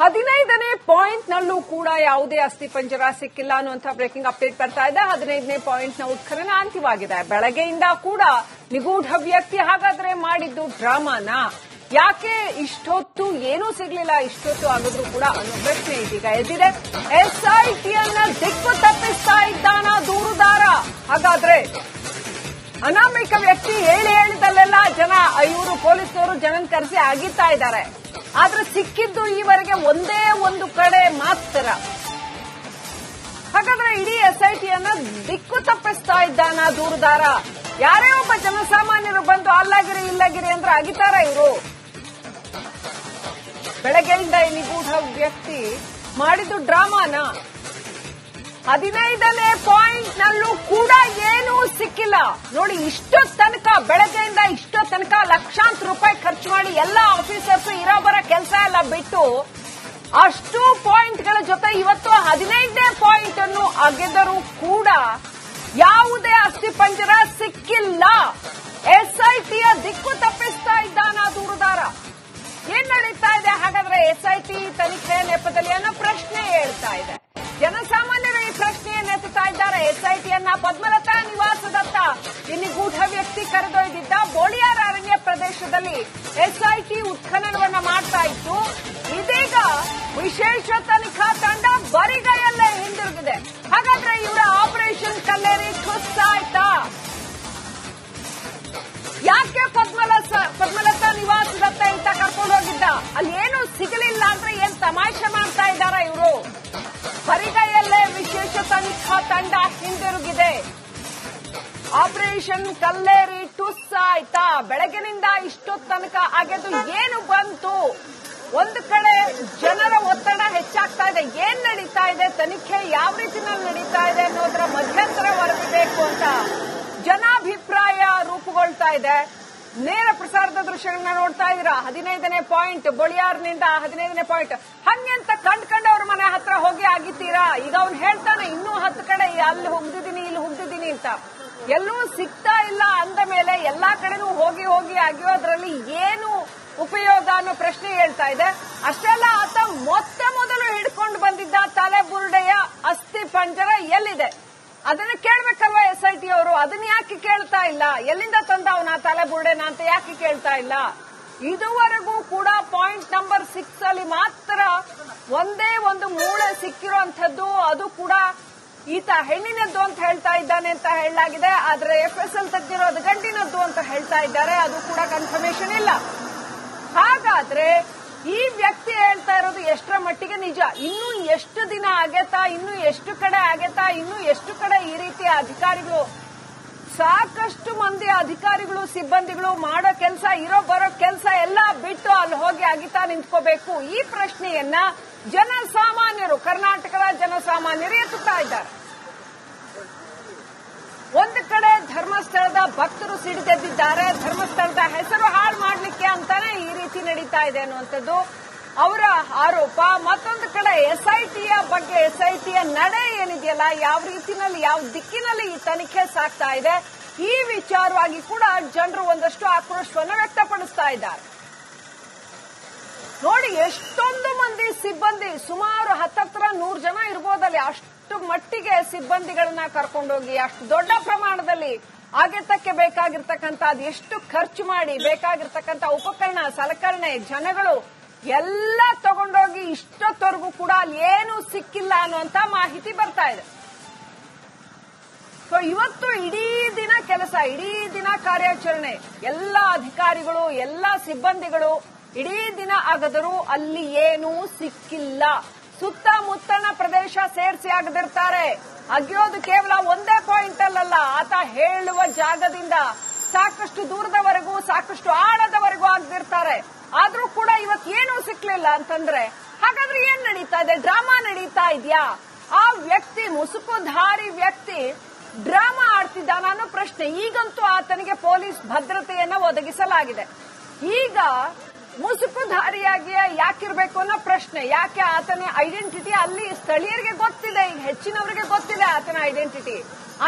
ಹದಿನೈದನೇ ಪಾಯಿಂಟ್ ನಲ್ಲೂ ಕೂಡ ಯಾವುದೇ ಅಸ್ಥಿ ಪಂಜರ ಸಿಕ್ಕಿಲ್ಲ ಅನ್ನುವಂಥ ಬ್ರೇಕಿಂಗ್ ಅಪ್ಡೇಟ್ ಬರ್ತಾ ಇದೆ. ಹದಿನೈದನೇ ನ ಉತ್ಖನನ ಅಂತ್ಯವಾಗಿದೆ. ಬೆಳಗ್ಗೆಯಿಂದ ಕೂಡ ನಿಗೂಢ ವ್ಯಕ್ತಿ ಹಾಗಾದ್ರೆ ಮಾಡಿದ್ದು ಡ್ರಾಮಾನ? ಯಾಕೆ ಇಷ್ಟೊತ್ತು ಏನೂ ಸಿಗ್ಲಿಲ್ಲ, ಇಷ್ಟೊತ್ತು ಆಗಿದ್ರು ಕೂಡ ಅನ್ನೋ ಪ್ರಶ್ನೆ ಇದೀಗ ಎದ್ದಿದೆ. ಎಸ್ಐಟಿಯನ್ನ ದಿಕ್ಕು ತಪ್ಪಿಸ್ತಾ ಇದ್ದಾನ ದೂರುದಾರ. ಹಾಗಾದ್ರೆ ಅನಾಮಿಕ ವ್ಯಕ್ತಿ ಹೇಳಿ ಹೇಳಿದಲ್ಲೆಲ್ಲ ಜನ, ಐವರು ಪೊಲೀಸರು ಜನನ್ ಕರೆಸಿ ಅಗಿತಾ ಇದ್ದಾರೆ. ಆದ್ರೆ ಸಿಕ್ಕಿದ್ದು ಈವರೆಗೆ ಒಂದೇ ಒಂದು ಕಡೆ ಮಾತ್ರ. ಹಾಗಾದ್ರೆ ಇಡೀ ಎಸ್ಐಟಿಯನ್ನ ದಿಕ್ಕು ತಪ್ಪಿಸ್ತಾ ಇದ್ದಾನ ದೂರದಾರ? ಯಾರೇ ಒಬ್ಬ ಜನಸಾಮಾನ್ಯರು ಬಂದು ಅಲ್ಲಾಗಿರಿ, ಇಲ್ಲಾಗಿರಿ ಅಂದ್ರೆ ಅಗಿತಾರ ಇವರು. ಬೆಳಗ್ಗೆಯಿಂದ ಈ ನಿಗೂಢ ವ್ಯಕ್ತಿ ಮಾಡಿದ್ದು ಡ್ರಾಮಾನ? ಹದಿನೈದನೇ ಪಾಯಿಂಟ್ ನಲ್ಲೂ ಕೂಡ ಏನೂ ಸಿಕ್ಕಿಲ್ಲ. ನೋಡಿ ಇಷ್ಟೋ ತನಕ, ಬೆಳಗ್ಗೆಯಿಂದ ಇಷ್ಟೋ ತನಕ ಲಕ್ಷಾಂತರ ರೂಪಾಯಿ ಖರ್ಚು ಮಾಡಿ ಎಲ್ಲ ಆಫೀಸರ್ಸ್ ಇರೋ ಬರ ಕೆಲಸ ಎಲ್ಲ ಬಿಟ್ಟು ಅಷ್ಟು ಪಾಯಿಂಟ್ಗಳ ಜೊತೆ ಇವತ್ತು ಹದಿನೈದನೇ ಪಾಯಿಂಟ್ ಅನ್ನು ಅಗೆದರೂ ಕೂಡ ಯಾವುದೇ ಅಸ್ಥಿ ಪಂಜರ ಸಿಕ್ಕಿಲ್ಲ. ಎಸ್ಐಟಿಯ ದಿಕ್ಕು ತಪ್ಪಿಸ್ತಾ ಇದ್ದಾನ ದೂರುದಾರ. ಏನ್ ನಡೀತಾ ಇದೆ? ಹಾಗಾದ್ರೆ ಎಸ್ಐಟಿ ತನಿಖೆ ನೆಪದಲ್ಲಿ ಅನ್ನೋ ಪ್ರಶ್ನೆ ಹೇಳ್ತಾ ಇದೆ. ಜನಸಾಮಾನ್ಯರು ಈ ಪ್ರಶ್ನೆಯನ್ನು ಎತ್ತುತ್ತಾ ಇದ್ದಾರೆ. ಎಸ್ಐಟಿಯನ್ನ ಪದ್ಮಲತಾ ನಿವಾಸದತ್ತ ಇಲ್ಲಿ ಗೂಢ ವ್ಯಕ್ತಿ ಕರೆದೊಯ್ದಿದ್ದ ಬೋಳಿಯಾರ ಅರಣ್ಯ ಪ್ರದೇಶದಲ್ಲಿ ಎಸ್ಐಟಿ ಉತ್ಖನನವನ್ನ ಆಪರೇಷನ್ ಕಲ್ಲೇರಿ ಟುಸ್ ಆಯ್ತಾ? ಬೆಳಗಿನಿಂದ ಇಷ್ಟೊತ್ತು ತನಕ ಆಗಿದ್ದು ಏನು ಬಂತು? ಒಂದು ಕಡೆ ಜನರ ಒತ್ತಡ ಹೆಚ್ಚಾಗ್ತಾ ಇದೆ. ಏನ್ ನಡೀತಾ ಇದೆ? ತನಿಖೆ ಯಾವ ರೀತಿನಲ್ಲಿ ನಡೀತಾ ಇದೆ ಅನ್ನೋದ್ರ ಮಧ್ಯಂತರ ವರದಿಬೇಕು ಅಂತ ಜನಾಭಿಪ್ರಾಯ ರೂಪುಗೊಳ್ತಾ ಇದೆ. ನೇರ ಪ್ರಸಾರದ ದೃಶ್ಯಗಳನ್ನ ನೋಡ್ತಾ ಇದೀರಾ ಹದಿನೈದನೇ ಪಾಯಿಂಟ್, ಬೊಳಿಯಾರ್ನಿಂದ ಹದಿನೈದನೇ ಪಾಯಿಂಟ್. ಹಂಗೆ ಅಂತ ಕಂಡ್ಕಂಡು ಅವ್ರ ಮನೆ ಹತ್ರ ಹೋಗಿ ಆಗಿತ್ತೀರಾ? ಈಗ ಅವ್ನು ಹೇಳ್ತಾನೆ ಇನ್ನೂ ಹತ್ತು ಕಡೆ ಅಲ್ಲಿ ಹೋಗ್ದಿದ್ದೀನಿ ಇಲ್ಲಿ ಹೋಗ್ದಿದ್ದೀನಿ ಅಂತ. ಎಲ್ಲೂ ಸಿಗ್ತಾ ಇಲ್ಲ ಅಂದ ಮೇಲೆ ಎಲ್ಲಾ ಕಡೆನೂ ಹೋಗಿ ಹೋಗಿ ಅಗಿಯೋದ್ರಲ್ಲಿ ಏನು ಉಪಯೋಗ ಅನ್ನೋ ಪ್ರಶ್ನೆ ಹೇಳ್ತಾ ಇದೆ. ಅಷ್ಟೆಲ್ಲ ಆತ ಮೊತ್ತ ಮೊದಲು ಹಿಡ್ಕೊಂಡು ಬಂದಿದ್ದ ತಲೆಬುರುಡೆಯ ಅಸ್ಥಿ ಪಂಜರ ಎಲ್ಲಿದೆ? ಅದನ್ನ ಕೇಳ್ಬೇಕಲ್ವಾ ಎಸ್ ಐ ಟಿ ಅವರು? ಅದನ್ನ ಯಾಕೆ ಕೇಳ್ತಾ ಇಲ್ಲ? ಎಲ್ಲಿಂದ ತಂದ ಅವನ ತಲೆ ಬುರುಡೆನ ಅಂತ ಯಾಕೆ ಕೇಳ್ತಾ ಇಲ್ಲ? ಇದುವರೆಗೂ ಕೂಡ ಪಾಯಿಂಟ್ ನಂಬರ್ ಸಿಕ್ಸ್ ಅಲ್ಲಿ ಮಾತ್ರ ಒಂದೇ ಒಂದು ಮೂಳೆ ಸಿಕ್ಕಿರುವಂತದ್ದು ಅದು ಕೂಡ ಈತ ಹೆಣ್ಣಿನದ್ದು ಅಂತ ಹೇಳ್ತಾ ಇದ್ದಾನೆ ಅಂತ ಹೇಳಲಾಗಿದೆ. ಆದ್ರೆ ಎಫ್ ಎಸ್ ಎಲ್ ತೆಗೆದಿರೋದು ಗಂಡಿನದ್ದು ಅಂತ ಹೇಳ್ತಾ ಇದ್ದಾರೆ. ಅದು ಕೂಡ ಕನ್ಫರ್ಮೇಶನ್ ಇಲ್ಲ. ಹಾಗಾದ್ರೆ ಈ ವ್ಯಕ್ತಿ ಹೇಳ್ತಾ ಇರೋದು ಎಷ್ಟರ ಮಟ್ಟಿಗೆ ನಿಜ? ಇನ್ನು ಎಷ್ಟು ದಿನ ಆಗೇತಾ? ಇನ್ನು ಎಷ್ಟು ಕಡೆ ಆಗೇತಾ? ಇನ್ನು ಎಷ್ಟು ಕಡೆ ಈ ರೀತಿಯ ಅಧಿಕಾರಿಗಳು, ಸಾಕಷ್ಟು ಮಂದಿ ಅಧಿಕಾರಿಗಳು, ಸಿಬ್ಬಂದಿಗಳು ಮಾಡೋ ಕೆಲಸ, ಇರೋ ಬರೋ ಕೆಲಸ ಎಲ್ಲ ಬಿಟ್ಟು ಅಲ್ಲಿ ಹೋಗಿ ಅಗಿತಾ ನಿಂತ್ಕೋಬೇಕು. ಈ ಪ್ರಶ್ನೆಯನ್ನ ಜನಸಾಮಾನ್ಯರು, ಕರ್ನಾಟಕದ ಜನಸಾಮಾನ್ಯರು ಎತ್ತುತ್ತಾ ಇದ್ದಾರೆ. ಒಂದು ಕಡೆ ಧರ್ಮಸ್ಥಳದ ಭಕ್ತರು ಸಿಡಿದೆದ್ದಿದ್ದಾರೆ ಧರ್ಮಸ್ಥಳದ ಹೆಸರು ಹಾಳು ಮಾಡಲಿಕ್ಕೆ ಅಂತಾನೆ ಈ ರೀತಿ ನಡೀತಾ ಇದೆ ಅನ್ನುವಂಥದ್ದು ಅವರ ಆರೋಪ. ಮತ್ತೊಂದು ಕಡೆ ಎಸ್ಐಟಿಯ ಬಗ್ಗೆ ಎಸ್ಐಟಿಯ ನಡೆ ಏನಿದೆಯಲ್ಲ, ಯಾವ ರೀತಿನಲ್ಲಿ ಯಾವ ದಿಕ್ಕಿನಲ್ಲಿ ಈ ತನಿಖೆ ಸಾಗ್ತಾ ಇದೆ, ಈ ವಿಚಾರವಾಗಿ ಕೂಡ ಜನರು ಒಂದಷ್ಟು ಆಕ್ರೋಶವನ್ನು ವ್ಯಕ್ತಪಡಿಸ್ತಾ ಇದ್ದಾರೆ. ನೋಡಿ, ಎಷ್ಟೊಂದು ಮಂದಿ ಸಿಬ್ಬಂದಿ, ಸುಮಾರು ಹತ್ತತ್ರ ನೂರು ಜನ ಇರ್ಬೋದಲ್ಲಿ ಅಷ್ಟು ಮಟ್ಟಿಗೆ ಸಿಬ್ಬಂದಿಗಳನ್ನ ಕರ್ಕೊಂಡೋಗಿ, ಅಷ್ಟು ದೊಡ್ಡ ಪ್ರಮಾಣದಲ್ಲಿ ಆಗಿರ್ತಕ್ಕೆ ಬೇಕಾಗಿರ್ತಕ್ಕಂತ ಅದು ಎಷ್ಟು ಖರ್ಚು ಮಾಡಿ ಬೇಕಾಗಿರ್ತಕ್ಕಂತ ಉಪಕರಣ, ಸಲಕರಣೆ, ಜನಗಳು ಎಲ್ಲ ತಗೊಂಡೋಗಿ ಇಷ್ಟೊತ್ತವರೆಗೂ ಕೂಡ ಅಲ್ಲಿ ಏನು ಸಿಕ್ಕಿಲ್ಲ ಅನ್ನುವಂತ ಮಾಹಿತಿ ಬರ್ತಾ ಇದೆ. ಸೊ ಇವತ್ತು ಇಡೀ ದಿನ ಕೆಲಸ, ಇಡೀ ದಿನ ಕಾರ್ಯಾಚರಣೆ, ಎಲ್ಲ ಅಧಿಕಾರಿಗಳು, ಎಲ್ಲ ಸಿಬ್ಬಂದಿಗಳು ಇಡೀ ದಿನ ಆಗದರೂ ಅಲ್ಲಿ ಏನೂ ಸಿಕ್ಕಿಲ್ಲ. ಸುತ್ತಮುತ್ತಣ ಪ್ರದೇಶ ಸೇರಿಸಿ ಆಗದಿರ್ತಾರೆ. ಅಗಿಯೋದು ಕೇವಲ ಒಂದೇ ಪಾಯಿಂಟ್ ಅಲ್ಲಲ್ಲ, ಆತ ಹೇಳುವ ಜಾಗದಿಂದ ಸಾಕಷ್ಟು ದೂರದವರೆಗೂ, ಸಾಕಷ್ಟು ಆಳದವರೆಗೂ ಆಗದಿರ್ತಾರೆ. ಆದ್ರೂ ಕೂಡ ಇವತ್ತು ಏನೂ ಸಿಕ್ಲಿಲ್ಲ ಅಂತಂದ್ರೆ, ಹಾಗಾದ್ರೆ ಏನ್ ನಡೀತಾ ಇದೆ? ಡ್ರಾಮಾ ನಡೀತಾ ಇದೆಯಾ? ಆ ವ್ಯಕ್ತಿ, ಮುಸುಕುಧಾರಿ ವ್ಯಕ್ತಿ ಡ್ರಾಮಾ ಆಡ್ತಿದ್ದಾನ ಅನ್ನೋ ಪ್ರಶ್ನೆ ಈಗಂತೂ ಆತನಿಗೆ ಪೊಲೀಸ್ ಭದ್ರತೆಯನ್ನ ಒದಗಿಸಲಾಗಿದೆ. ಈಗ ಮುಸುಕುಧಾರಿಯಾಗಿ ಯಾಕಿರ್ಬೇಕು ಅನ್ನೋ ಪ್ರಶ್ನೆ. ಯಾಕೆ ಆತನ ಐಡೆಂಟಿಟಿ ಅಲ್ಲಿ ಸ್ಥಳೀಯರಿಗೆ ಗೊತ್ತಿದೆ, ಈಗ ಹೆಚ್ಚಿನವರಿಗೆ ಗೊತ್ತಿದೆ ಆತನ ಐಡೆಂಟಿಟಿ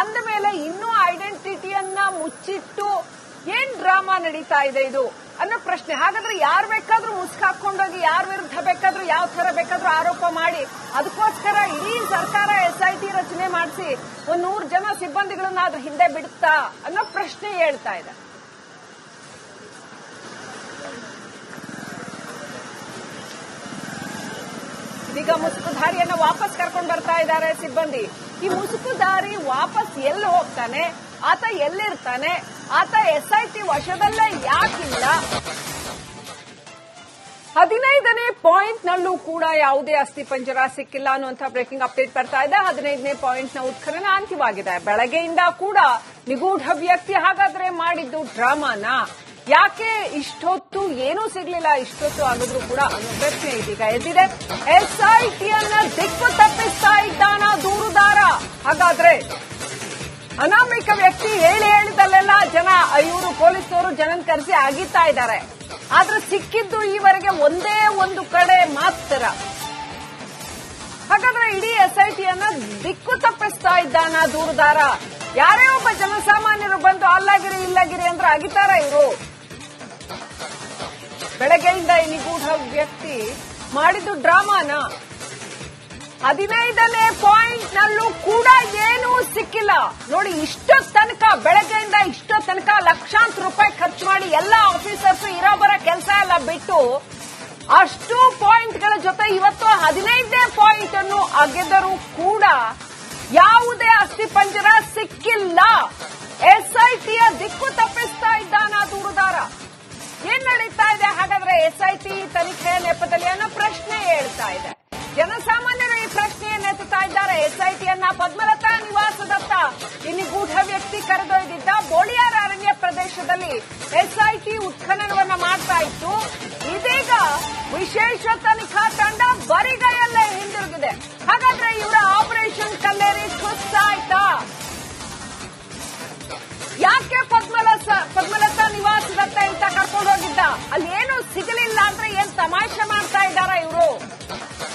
ಅಂದ ಮೇಲೆ ಇನ್ನೂ ಐಡೆಂಟಿಟಿಯನ್ನ ಮುಚ್ಚಿಟ್ಟು ಏನ್ ಡ್ರಾಮಾ ನಡೀತಾ ಇದೆ ಇದು ಅನ್ನೋ ಪ್ರಶ್ನೆ. ಹಾಗಾದ್ರೆ ಯಾರು ಬೇಕಾದ್ರೂ ಮುಸ್ಕ್ ಹಾಕೊಂಡೋಗಿ ಯಾರ ವಿರುದ್ಧ ಬೇಕಾದ್ರೂ, ಯಾವ ತರ ಬೇಕಾದ್ರೂ ಆರೋಪ ಮಾಡಿ ಅದಕ್ಕೋಸ್ಕರ ಇಡೀ ಸರ್ಕಾರ ಎಸ್ ಐ ಟಿ ರಚನೆ ಮಾಡಿಸಿ ಒಂದ್ ನೂರು ಜನ ಸಿಬ್ಬಂದಿಗಳನ್ನ ಅದ್ರ ಹಿಂದೆ ಬಿಡುತ್ತಾ ಅನ್ನೋ ಪ್ರಶ್ನೆ ಹೇಳ್ತಾ ಇದೆ. ಇದೀಗ ಮುಸುಕುಧಾರಿಯನ್ನ ವಾಪಸ್ ಕರ್ಕೊಂಡು ಬರ್ತಾ ಇದ್ದಾರೆ ಸಿಬ್ಬಂದಿ. ಈ ಮುಸುಕುಧಾರಿ ವಾಪಸ್ ಎಲ್ಲಿ ಹೋಗ್ತಾನೆ? ಆತ ಎಲ್ಲಿರ್ತಾನೆ? ಆತ ಎಸ್ ಐ ಟಿ ವಶದಲ್ಲೇ ಯಾಕಿಲ್ಲ? ಹದಿನೈದನೇ ಪಾಯಿಂಟ್ ನಲ್ಲೂ ಕೂಡ ಯಾವುದೇ ಅಸ್ಥಿಪಂಜರ ಸಿಕ್ಕಿಲ್ಲ ಅನ್ನುವಂಥ ಬ್ರೇಕಿಂಗ್ ಅಪ್ಡೇಟ್ ಬರ್ತಾ ಇದೆ. ಹದಿನೈದನೇ ಪಾಯಿಂಟ್ನ ಉತ್ಖನನ ಅಂತ್ಯವಾಗಿದೆ. ಬೆಳಗ್ಗೆಯಿಂದ ಕೂಡ ನಿಗೂಢ ವ್ಯಕ್ತಿ ಹಾಗಾದ್ರೆ ಮಾಡಿದ್ದು ಡ್ರಾಮಾನ? ಯಾಕೆ ಇಷ್ಟೊತ್ತು ಏನೂ ಸಿಗ್ಲಿಲ್ಲ, ಇಷ್ಟೊತ್ತು ಆಗಿದ್ರು ಕೂಡ ಅನ್ನೋ ಪ್ರಶ್ನೆ ಇದೀಗ ಎದ್ದಿದೆ. ಎಸ್ಐಟಿಯನ್ನ ದಿಕ್ಕು ತಪ್ಪಿಸ್ತಾ ಇದ್ದಾನ ದೂರುದಾರ? ಹಾಗಾದ್ರೆ ಅನಾಮಿಕ ವ್ಯಕ್ತಿ ಹೇಳಿ ಹೇಳಿದಲ್ಲೆಲ್ಲ ಜನ ಇವರು ಪೊಲೀಸರು ಜನನ್ ಕರೆಸಿ ಅಗಿತಾ ಇದ್ದಾರೆ. ಆದ್ರೆ ಸಿಕ್ಕಿದ್ದು ಈವರೆಗೆ ಒಂದೇ ಒಂದು ಕಡೆ ಮಾತ್ರ. ಹಾಗಾದ್ರೆ ಇಡೀ ಎಸ್ಐಟಿಯನ್ನ ದಿಕ್ಕು ತಪ್ಪಿಸ್ತಾ ಇದ್ದಾನ ದೂರುದಾರ? ಯಾರೇ ಒಬ್ಬ ಜನಸಾಮಾನ್ಯರು ಬಂದು ಅಲ್ಲಾಗಿರಿ, ಇಲ್ಲಾಗಿರಿ ಅಂದ್ರೆ ಅಗಿತಾರ ಇವರು. ಬೆಳಗ್ಗೆಯಿಂದ ಈ ನಿಗೂಢ ವ್ಯಕ್ತಿ ಮಾಡಿದ್ದು ಡ್ರಾಮಾನ ಹದಿನೈದನೇ ಪಾಯಿಂಟ್ ನಲ್ಲೂ ಕೂಡ ಏನೂ ಸಿಕ್ಕಿಲ್ಲ. ನೋಡಿ ಇಷ್ಟೋ ತನಕ, ಬೆಳಗ್ಗೆಯಿಂದ ಇಷ್ಟೋ ತನಕ ಲಕ್ಷಾಂತರ ರೂಪಾಯಿ ಖರ್ಚು ಮಾಡಿ ಎಲ್ಲಾ ಆಫೀಸರ್ಸ್ ಇರೋ ಬರೋ ಕೆಲಸ ಎಲ್ಲ ಬಿಟ್ಟು ಅಷ್ಟು ಪಾಯಿಂಟ್ಗಳ ಜೊತೆ ಇವತ್ತು ಹದಿನೈದನೇ ಪಾಯಿಂಟ್ ಅನ್ನು ಅಗೆದರೂ ಕೂಡ ಯಾವುದೇ ಅಸ್ಥಿಪಂಜರ ಸಿಕ್ಕಿಲ್ಲ. ಎಸ್ಐಟಿಯ ದಿಕ್ಕು ತಪ್ಪಿಸ್ತಾ ಇದ್ದಾನ ದೂರುದಾರ ಏನ್ ನಡೀತಾ ಇದೆ? ಎಸ್ಐಟಿ ತನಿಖೆ ನೆಪದಲ್ಲಿ ಅನ್ನೋ ಪ್ರಶ್ನೆ ಹೇಳ್ತಾ ಇದೆ. ಜನಸಾಮಾನ್ಯರು ಈ ಪ್ರಶ್ನೆಯನ್ನು ಎತ್ತುತ್ತಾ ಇದ್ದಾರೆ. ಎಸ್ಐಟಿಯನ್ನ ಪದ್ಮಲತಾ ನಿವಾಸದತ್ತ ಇಲ್ಲಿ ಗೂಢ ವ್ಯಕ್ತಿ ಕರೆದೊಯ್ದಿದ್ದ ಬೋಳಿಯಾರ ಅರಣ್ಯ ಪ್ರದೇಶದಲ್ಲಿ ಎಸ್ಐಟಿ ಉತ್ಖನನವನ್ನ ಮಾಡ್ತಾ ಇತ್ತು. ಇದೀಗ ವಿಶೇಷ ತನಿಖಾ ತಂಡ ಬರಿಗೈಯಲ್ಲೇ ಹಿಂದಿರುಗಿದೆ. ಹಾಗಾದ್ರೆ ಇವರ ಆಪರೇಷನ್ ಕಲ್ಲೇರಿ ಸುಸ್ತಾಯ್ತಾ? ಯಾಕೆ ಪದ್ಮಲ ಅಂತ ಕರ್ಕೊಂಡು ಹೋಗಿದ್ದ ಅಲ್ಲಿ ಏನು ಸಿಗಲಿಲ್ಲ ಅಂದ್ರೆ ಏನ್ ತಮಾಷೆ ಮಾಡ್ತಾ ಇದ್ದಾರ ಇವರು?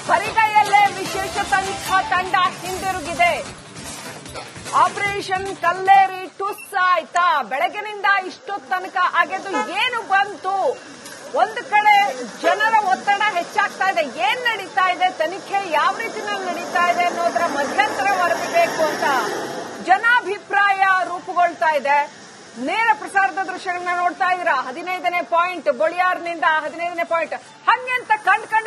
ಬರಿಗೈಯಲ್ಲೇ ವಿಶೇಷ ತನಿಖಾ ತಂಡ ಹಿಂದಿರುಗಿದೆ. ಆಪರೇಷನ್ ಕಲ್ಲೇರಿ ಟುಸ್ ಆಯ್ತಾ? ಬೆಳಗಿನಿಂದ ಇಷ್ಟೊತ್ತು ತನಕ ಆಗಿದ್ದು ಏನು ಬಂತು? ಒಂದು ಕಡೆ ಜನರ ಒತ್ತಡ ಹೆಚ್ಚಾಗ್ತಾ ಇದೆ. ಏನ್ ನಡೀತಾ ಇದೆ? ತನಿಖೆ ಯಾವ ರೀತಿನಲ್ಲಿ ನಡೀತಾ ಇದೆ ಅನ್ನೋದರ ಮಧ್ಯಂತರ ವರದಿ ಬೇಕು ಅಂತ ಜನಾಭಿಪ್ರಾಯ ರೂಪುಗೊಳ್ತಾ ಇದೆ. ನೇರ ಪ್ರಸಾರದ ದೃಶ್ಯಗಳನ್ನ ನೋಡ್ತಾ ಇದ್ದೀರಾ? ಹದಿನೈದನೇ ಪಾಯಿಂಟ್, ಬೊಳಿಯಾರ್ನಿಂದ ಹದಿನೈದನೇ ಪಾಯಿಂಟ್. ಹಂಗೆ ಅಂತ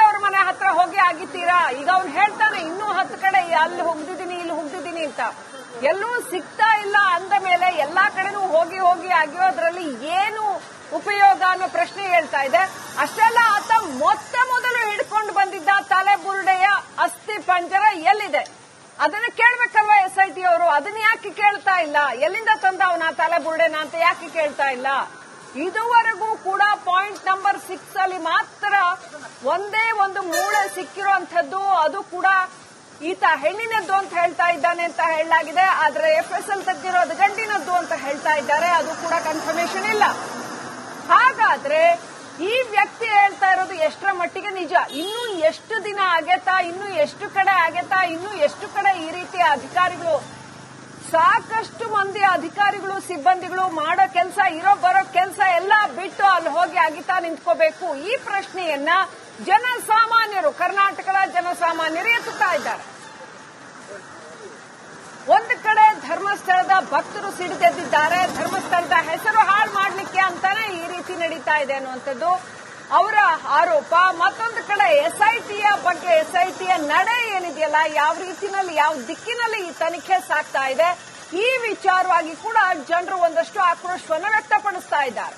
ಅವ್ರ ಮನೆ ಹತ್ರ ಹೋಗಿ ಆಗಿತ್ತೀರಾ ಈಗ ಅವ್ನು ಹೇಳ್ತಾನೆ, ಇನ್ನೂ ಹತ್ತು ಕಡೆ ಅಲ್ಲಿ ಹೋಗ್ದಿದ್ದೀನಿ, ಇಲ್ಲಿ ಹೋಗ್ದಿದ್ದೀನಿ ಅಂತ. ಎಲ್ಲೂ ಸಿಗ್ತಾ ಇಲ್ಲ ಅಂದ ಮೇಲೆ ಎಲ್ಲಾ ಕಡೆನೂ ಹೋಗಿ ಹೋಗಿ ಆಗಿರೋದ್ರಲ್ಲಿ ಏನು ಉಪಯೋಗ ಅನ್ನೋ ಪ್ರಶ್ನೆ ಹೇಳ್ತಾ ಇದೆ. ಅಷ್ಟೆಲ್ಲ ಆತ ಮೊತ್ತ ಮೊದಲು ಹಿಡ್ಕೊಂಡು ಬಂದಿದ್ದ ತಲೆ ಬುರುಡೆಯ ಅಸ್ಥಿ ಪಂಜರ ಎಲ್ಲಿದೆ? ಅದನ್ನ ಕೇಳ್ಬೇಕಲ್ವಾ ಎಸ್ ಐ ಟಿ ಅವರು? ಅದನ್ನ ಯಾಕೆ ಕೇಳ್ತಾ ಇಲ್ಲ? ಎಲ್ಲಿಂದ ತಂದ ಅವನ ತಲೆ ಬುರುಡೆನ ಅಂತ ಯಾಕೆ ಕೇಳ್ತಾ ಇಲ್ಲ? ಇದುವರೆಗೂ ಕೂಡ ಪಾಯಿಂಟ್ ನಂಬರ್ ಸಿಕ್ಸ್ ಅಲ್ಲಿ ಮಾತ್ರ ಒಂದೇ ಒಂದು ಮೂಳೆ ಸಿಕ್ಕಿರುವಂತದ್ದು ಅದು ಕೂಡ ಈತ ಹೆಣ್ಣಿನದ್ದು ಅಂತ ಹೇಳ್ತಾ ಇದ್ದಾನೆ ಅಂತ ಹೇಳಲಾಗಿದೆ. ಆದ್ರೆ ಎಫ್ ಎಸ್ ಎಲ್ ತೆಗೆದಿರೋದು ಗಂಡಿನದ್ದು ಅಂತ ಹೇಳ್ತಾ ಇದ್ದಾರೆ. ಅದು ಕೂಡ ಕನ್ಫರ್ಮೇಶನ್ ಇಲ್ಲ. ಹಾಗಾದ್ರೆ ಈ ವ್ಯಕ್ತಿ ಹೇಳ್ತಾ ಇರೋದು ಎಷ್ಟರ ಮಟ್ಟಿಗೆ ನಿಜ? ಇನ್ನು ಎಷ್ಟು ದಿನ ಆಗೇತಾ? ಇನ್ನು ಎಷ್ಟು ಕಡೆ ಆಗೇತಾ? ಇನ್ನು ಎಷ್ಟು ಕಡೆ ಈ ರೀತಿಯ ಅಧಿಕಾರಿಗಳು? ಸಾಕಷ್ಟು ಮಂದಿ ಅಧಿಕಾರಿಗಳು, ಸಿಬ್ಬಂದಿಗಳು ಮಾಡೋ ಕೆಲಸ, ಇರೋ ಬರೋ ಕೆಲಸ ಎಲ್ಲ ಬಿಟ್ಟು ಅಲ್ಲಿ ಹೋಗಿ ಅಗಿತಾ ನಿಂತ್ಕೋಬೇಕು. ಈ ಪ್ರಶ್ನೆಯನ್ನ ಜನಸಾಮಾನ್ಯರು, ಕರ್ನಾಟಕದ ಜನಸಾಮಾನ್ಯರು ಎತ್ತುತ್ತಾ ಇದ್ದಾರೆ. ಒಂದು ಧರ್ಮಸ್ಥಳದ ಭಕ್ತರು ಸಿಡಿದೆದ್ದಿದ್ದಾರೆ ಧರ್ಮಸ್ಥಳದ ಹೆಸರು ಹಾಳು ಮಾಡಲಿಕ್ಕೆ ಅಂತಾನೆ ಈ ರೀತಿ ನಡೀತಾ ಇದೆ ಅನ್ನುವಂಥದ್ದು. ಅವರ ಆರೋಪ, ಮತ್ತೊಂದು ಕಡೆ ಎಸ್ಐಟಿಯ ಬಗ್ಗೆ, ಎಸ್ಐಟಿಯ ನಡೆ ಏನಿದೆಯಲ್ಲ, ಯಾವ ರೀತಿನಲ್ಲಿ, ಯಾವ ದಿಕ್ಕಿನಲ್ಲಿ ಈ ತನಿಖೆ ಸಾಗ್ತಾ ಇದೆ. ಈ ವಿಚಾರವಾಗಿ ಕೂಡ ಜನರು ಒಂದಷ್ಟು ಆಕ್ರೋಶವನ್ನು ವ್ಯಕ್ತಪಡಿಸ್ತಾ ಇದ್ದಾರೆ.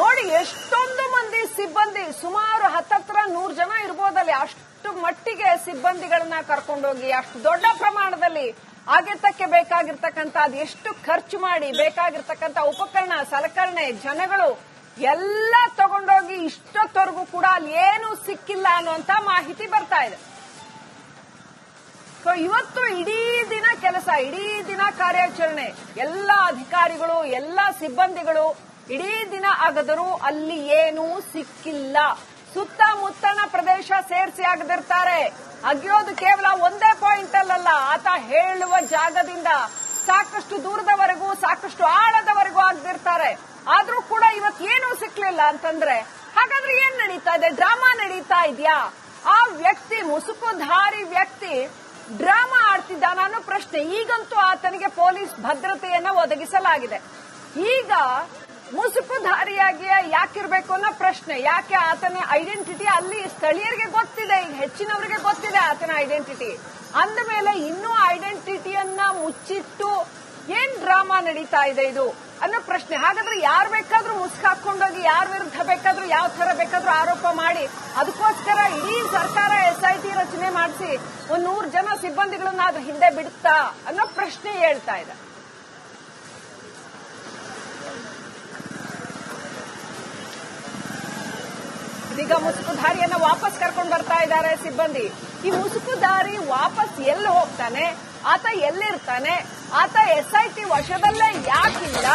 ನೋಡಿ, ಎಷ್ಟೊಂದು ಮಂದಿ ಸಿಬ್ಬಂದಿ, ಸುಮಾರು ಹತ್ತತ್ರ ನೂರು ಜನ ಇರ್ಬೋದಲ್ಲಿ ಅಷ್ಟು ಮಟ್ಟಿಗೆ ಸಿಬ್ಬಂದಿಗಳನ್ನ ಕರ್ಕೊಂಡೋಗಿ, ಅಷ್ಟು ದೊಡ್ಡ ಪ್ರಮಾಣದಲ್ಲಿ ಆಗಿರ್ತಕ್ಕೆ ಬೇಕಾಗಿರ್ತಕ್ಕಂತ ಅದು ಎಷ್ಟು ಖರ್ಚು ಮಾಡಿ ಬೇಕಾಗಿರ್ತಕ್ಕಂತ ಉಪಕರಣ, ಸಲಕರಣೆ, ಜನಗಳು ಎಲ್ಲ ತಗೊಂಡೋಗಿ ಇಷ್ಟೊತ್ತವರೆಗೂ ಕೂಡ ಅಲ್ಲಿ ಏನು ಸಿಕ್ಕಿಲ್ಲ ಅನ್ನುವಂತ ಮಾಹಿತಿ ಬರ್ತಾ ಇದೆ. ಸೊ ಇವತ್ತು ಇಡೀ ದಿನ ಕೆಲಸ, ಇಡೀ ದಿನ ಕಾರ್ಯಾಚರಣೆ, ಎಲ್ಲ ಅಧಿಕಾರಿಗಳು, ಎಲ್ಲ ಸಿಬ್ಬಂದಿಗಳು ಇಡೀ ದಿನ ಆಗದರೂ ಅಲ್ಲಿ ಏನೂ ಸಿಕ್ಕಿಲ್ಲ. ಸುತ್ತಮುತ್ತನ ಪ್ರದೇಶ ಸೇರಿಸಿ ಆಗದಿರ್ತಾರೆ. ಅಗಿಯೋದು ಕೇವಲ ಒಂದೇ ಪಾಯಿಂಟ್ ಅಲ್ಲಲ್ಲ, ಆತ ಹೇಳುವ ಜಾಗದಿಂದ ಸಾಕಷ್ಟು ದೂರದವರೆಗೂ, ಸಾಕಷ್ಟು ಆಳದವರೆಗೂ ಆಗದಿರ್ತಾರೆ. ಆದ್ರೂ ಕೂಡ ಇವತ್ತು ಏನೂ ಸಿಕ್ಲಿಲ್ಲ ಅಂತಂದ್ರೆ, ಹಾಗಾದ್ರೆ ಏನ್ ನಡೀತಾ ಇದೆ? ಡ್ರಾಮಾ ನಡೀತಾ ಇದೆಯಾ? ಆ ವ್ಯಕ್ತಿ, ಮುಸುಕುಧಾರಿ ವ್ಯಕ್ತಿ ಡ್ರಾಮಾ ಆಡ್ತಿದ್ದಾನ ಅನ್ನೋ ಪ್ರಶ್ನೆ ಈಗಂತೂ ಆತನಿಗೆ ಪೊಲೀಸ್ ಭದ್ರತೆಯನ್ನ ಒದಗಿಸಲಾಗಿದೆ. ಈಗ ಮುಸುಕುಧಾರಿಯಾಗಿ ಯಾಕಿರ್ಬೇಕು ಅನ್ನೋ ಪ್ರಶ್ನೆ. ಯಾಕೆ ಆತನ ಐಡೆಂಟಿಟಿ ಅಲ್ಲಿ ಸ್ಥಳೀಯರಿಗೆ ಗೊತ್ತಿದೆ, ಈಗ ಹೆಚ್ಚಿನವರಿಗೆ ಗೊತ್ತಿದೆ ಆತನ ಐಡೆಂಟಿಟಿ ಅಂದ ಮೇಲೆ ಇನ್ನೂ ಐಡೆಂಟಿಟಿಯನ್ನ ಮುಚ್ಚಿಟ್ಟು ಏನ್ ಡ್ರಾಮಾ ನಡೀತಾ ಇದೆ ಇದು ಅನ್ನೋ ಪ್ರಶ್ನೆ. ಹಾಗಾದ್ರೆ ಯಾರು ಬೇಕಾದ್ರೂ ಮುಸ್ಕ್ ಹಾಕೊಂಡೋಗಿ ಯಾರ ವಿರುದ್ಧ ಬೇಕಾದ್ರೂ ಯಾವ ತರ ಬೇಕಾದ್ರೂ ಆರೋಪ ಮಾಡಿ, ಅದಕ್ಕೋಸ್ಕರ ಇಡೀ ಸರ್ಕಾರ ಎಸ್ ಐ ಟಿ ರಚನೆ ಮಾಡಿಸಿ ಒಂದ್ ನೂರು ಜನ ಸಿಬ್ಬಂದಿಗಳನ್ನ ಅದ್ರ ಹಿಂದೆ ಬಿಡುತ್ತಾ ಅನ್ನೋ ಪ್ರಶ್ನೆ ಹೇಳ್ತಾ ಇದೆ. ಇದೀಗ ಮುಸುಕುಧಾರಿಯನ್ನ ವಾಪಸ್ ಕರ್ಕೊಂಡು ಬರ್ತಾ ಇದ್ದಾರೆ ಸಿಬ್ಬಂದಿ. ಈ ಮುಸುಕುಧಾರಿ ವಾಪಸ್ ಎಲ್ಲಿ ಹೋಗ್ತಾನೆ? ಆತ ಎಲ್ಲಿರ್ತಾನೆ? ಆತ ಎಸ್ ಐ ಟಿ ವಶದಲ್ಲೇ ಯಾಕಿಲ್ಲ?